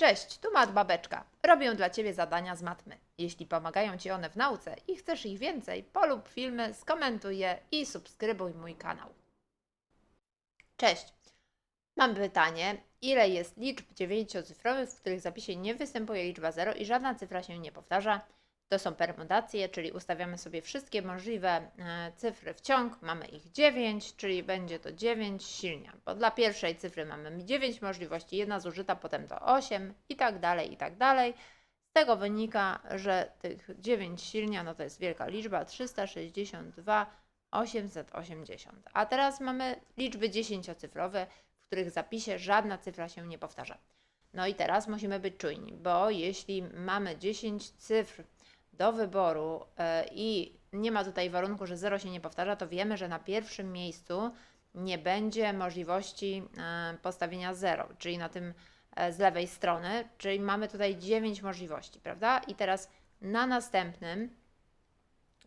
Cześć, tu Mat Babeczka. Robię dla Ciebie zadania z matmy. Jeśli pomagają Ci one w nauce i chcesz ich więcej, polub filmy, skomentuj je i subskrybuj mój kanał. Cześć. Mam pytanie, ile jest liczb dziewięciocyfrowych, w których zapisie nie występuje liczba 0 i żadna cyfra się nie powtarza? To są permutacje, czyli ustawiamy sobie wszystkie możliwe e, cyfry w ciąg. Mamy ich 9, czyli będzie to 9 silnia. Bo dla pierwszej cyfry mamy 9 możliwości, jedna zużyta, potem to 8 i tak dalej, i tak dalej. Z tego wynika, że tych 9 silnia, no to jest wielka liczba, 362 880. A teraz mamy liczby dziesięciocyfrowe, w których zapisie żadna cyfra się nie powtarza. No i teraz musimy być czujni, bo jeśli mamy 10 cyfr do wyboru e, i nie ma tutaj warunku, że 0 się nie powtarza, to wiemy, że na pierwszym miejscu nie będzie możliwości e, postawienia 0, czyli na tym e, z lewej strony, czyli mamy tutaj 9 możliwości, prawda? I teraz na następnym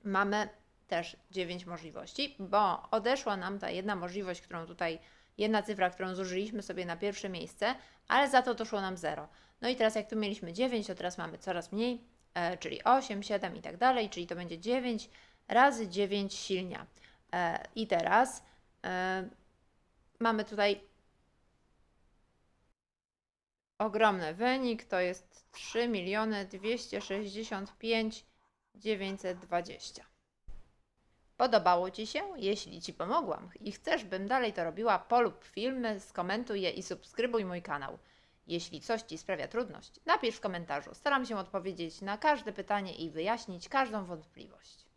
mamy też 9 możliwości, bo odeszła nam ta jedna możliwość, którą tutaj, jedna cyfra, którą zużyliśmy sobie na pierwsze miejsce, ale za to doszło nam 0. No i teraz jak tu mieliśmy 9, to teraz mamy coraz mniej, czyli 8, 7 i tak dalej, czyli to będzie 9 razy 9 silnia. E, I teraz e, mamy tutaj ogromny wynik, to jest 3 miliony 265 920. Podobało Ci się? Jeśli Ci pomogłam i chcesz, bym dalej to robiła, polub filmy, skomentuj je i subskrybuj mój kanał. Jeśli coś Ci sprawia trudność, napisz w komentarzu. Staram się odpowiedzieć na każde pytanie i wyjaśnić każdą wątpliwość.